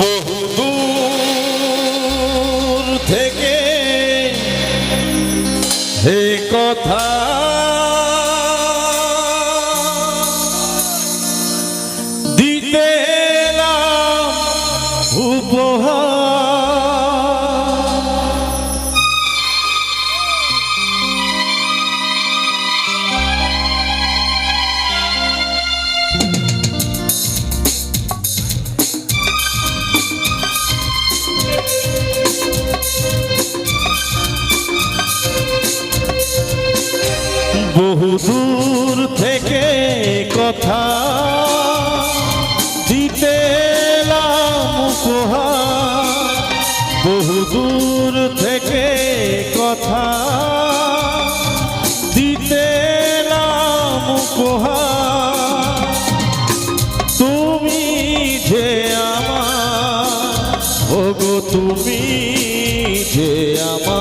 বহুদূর থেকে হে কথা কথা দিতে উপহার। বহুদূর থেকে কথা দিতে এলাম উপহার। তুমি যে আমার, ওগো তুমি যে আমার।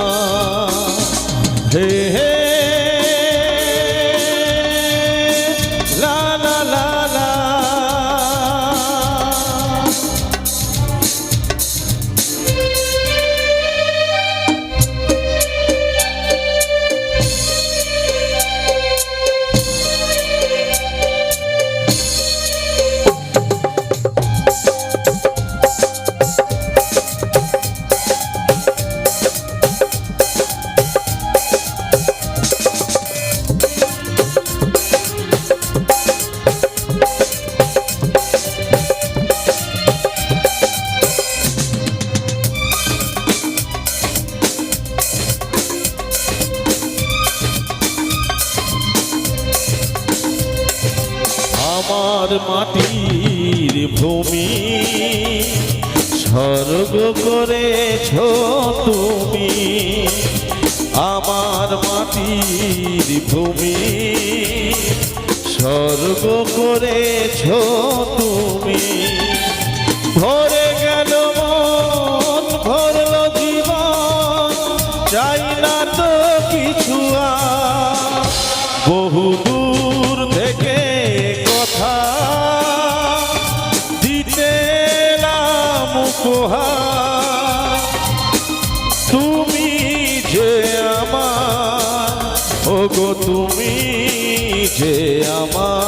আমার মাটির ভূমি। স্বর্গ করেছ তুমি আমার মাটির ভূমি। স্বর্গ করেছ তুমি। ভরে উপহার তুমি যে আমার ওগো তুমি যে আমার।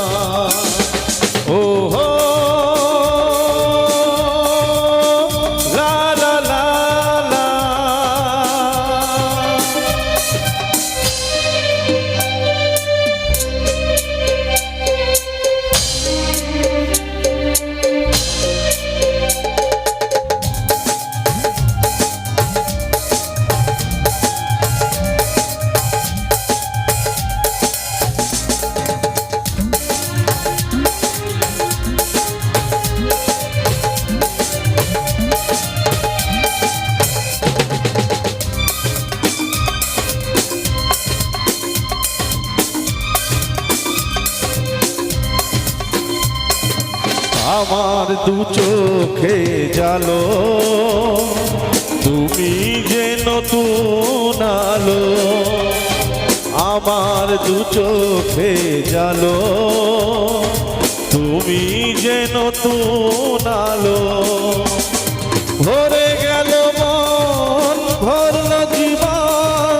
আমার দু চোখে জালো, তুমি যে নতুন আলো, আমার দু চোখে জালো, তুমি যে নতুন আলো। ভরে গেল মন, ভরল জীবন,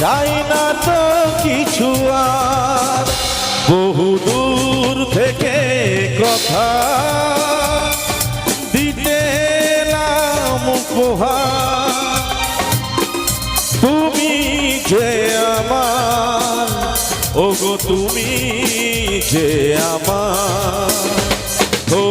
চাই না তো কিছু আর। বহু দূর থেকে কথা দিতে তুমি যে আমার ওগো তুমি যে আমার। ও